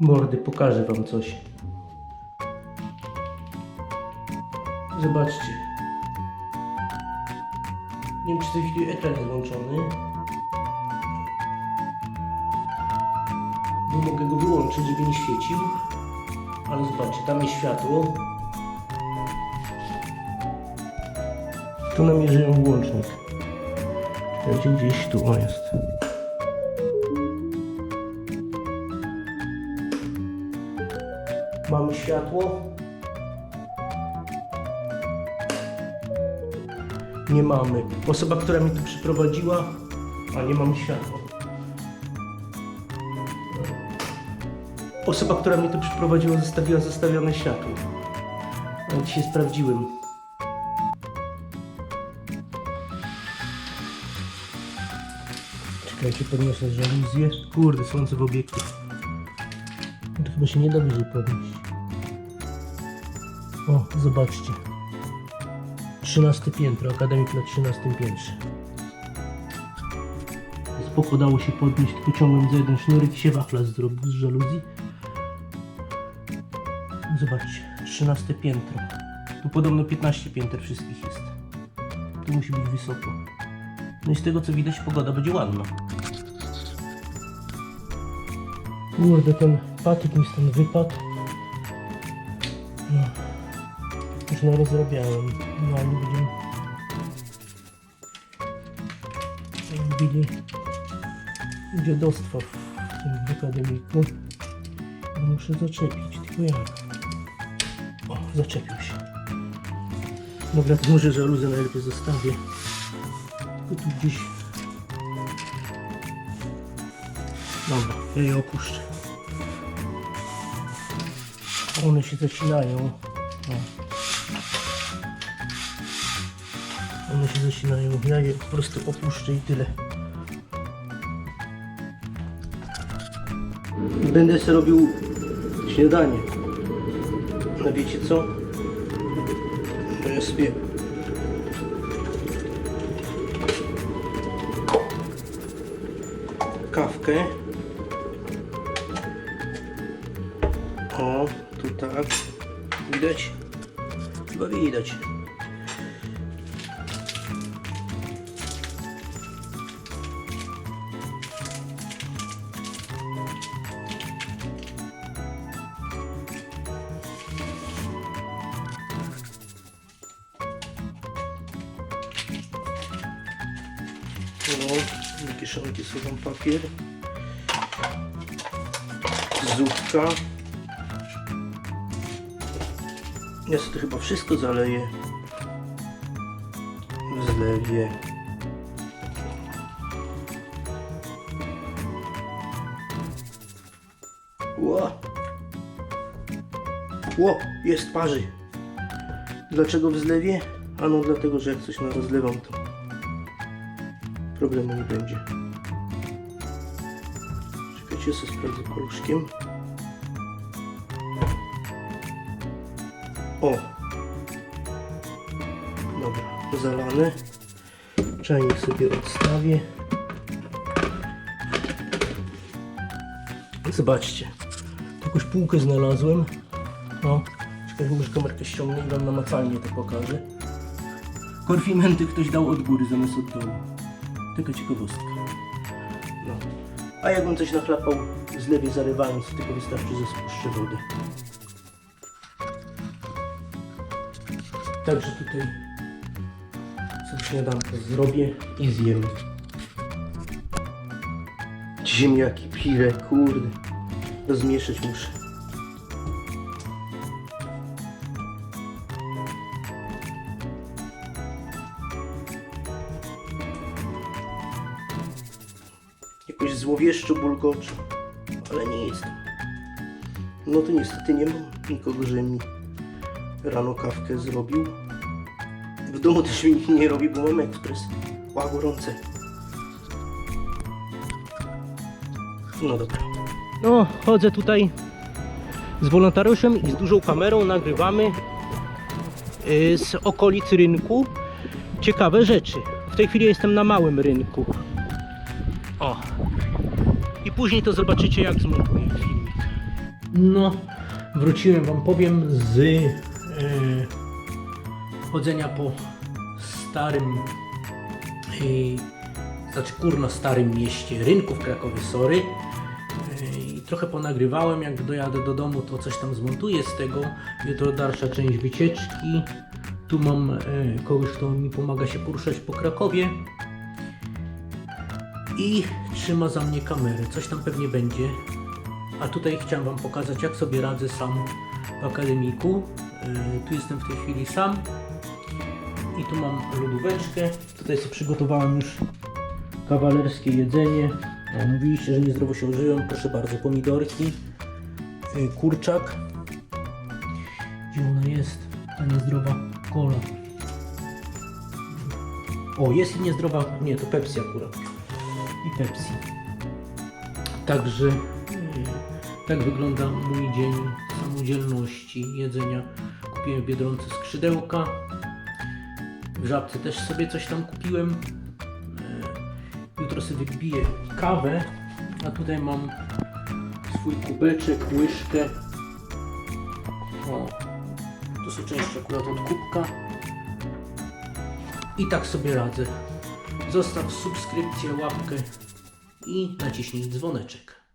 Mordy, pokażę wam coś. Zobaczcie. Nie wiem, czy w tej chwili ekran jest włączony. Bo mogę go wyłączyć, żeby nie świecił. Ale zobaczcie, tam jest światło. Tu namierzyłem włącznik. Czekajcie, gdzieś tu, jest. Mamy światło. Nie mamy. Osoba, która mnie tu przyprowadziła, a nie mamy światła. Osoba, która mnie tu przyprowadziła, zostawiła zostawione światło. Ja dzisiaj sprawdziłem. Czekajcie, podniosę żaluzję. Kurde, słońce w obiekcie. To chyba się nie da wyżej podnieść. O, zobaczcie. 13 piętro, akademik na 13 piętrze. Spoko dało się podnieść, tylko ciągłem za jeden sznurek i się wachlarz zrobił z żaluzji. Zobaczcie, 13 piętro. Tu podobno 15 pięter wszystkich jest. Tu musi być wysoko. No i z tego co widać pogoda będzie ładna. Kurde, ten patyk mi stąd wypadł. No. Już na rozrabiałem. No ale będziemy robili dziadostwo w tym akademiku. Muszę zaczepić, tylko jak? O, zaczepił się. Dobra, to może żaluzę najlepiej zostawię. Tylko tu gdzieś... Dobra, ja je opuszczę. One się zacinają. One się zacinają. Ja je po prostu opuszczę i tyle. Będę sobie robił śniadanie. A wiecie co? To ja sobie kawkę. O, tu tak. Widać? Chyba widać. O, kieszonki schowam papier. Zupka. Ja sobie to chyba wszystko zaleję. Zlewie. Ło! Ło! Jest parzy! Dlaczego w zlewie? Ano dlatego, że jak coś na rozlewam to problemu nie będzie. Czekajcie, sobie sprawdzę paluszkiem. O! Dobra, zalane. Czajnik sobie odstawię. Zobaczcie. Jakąś półkę znalazłem. O, czekaj, może kamerkę ściągnę i wam namacalnie to pokażę. Konfimenty ktoś dał od góry zamiast od dołu. Taka ciekawostka. No. A jakbym coś nachlapał z lewej zarywając, tylko wystarczy, że spuszczę wodę. Także tutaj sobie śniadanko zrobię i zjem. Ziemniaki, pire, kurde. Rozmieszać muszę. Złowieszczo bulgoczo, ale nie jest. No to niestety nie mam nikogo, że mi rano kawkę zrobił. W domu też mi nie robi, bo mam ekspres. Ła, gorące. No dobra. No, chodzę tutaj z wolontariuszem i z dużą kamerą nagrywamy y, z okolic rynku ciekawe rzeczy. W tej chwili jestem na małym rynku. O. Później to zobaczycie jak zmontuję filmik. No, wróciłem wam powiem z e, chodzenia po starym, e, znaczy kurno starym mieście, rynku w Krakowie, sorry. E, I trochę ponagrywałem, jak dojadę do domu, to coś tam zmontuję z tego. Jutro dalsza część wycieczki. Tu mam e, kogoś, kto mi pomaga się poruszać po Krakowie. I trzyma za mnie kamerę. Coś tam pewnie będzie. A tutaj chciałem Wam pokazać, jak sobie radzę sam w akademiku. Yy, tu jestem w tej chwili sam. I tu mam lodóweczkę. Tutaj sobie przygotowałem już kawalerskie jedzenie. O, mówiliście, że niezdrowo się użyłem. Proszę bardzo, pomidorki. Yy, kurczak. Gdzie ona jest? Ta niezdrowa kola. O, jest i niezdrowa. Nie, to Pepsi akurat. I Pepsi. Także yy, tak wygląda mój dzień samodzielności jedzenia. Kupiłem w Biedronce skrzydełka. W Żabce też sobie coś tam kupiłem. Yy, Jutro sobie wypiję kawę. A tutaj mam swój kubeczek, łyżkę. O, to są części akurat od kubka. I tak sobie radzę. Zostaw subskrypcję, łapkę i naciśnij dzwoneczek.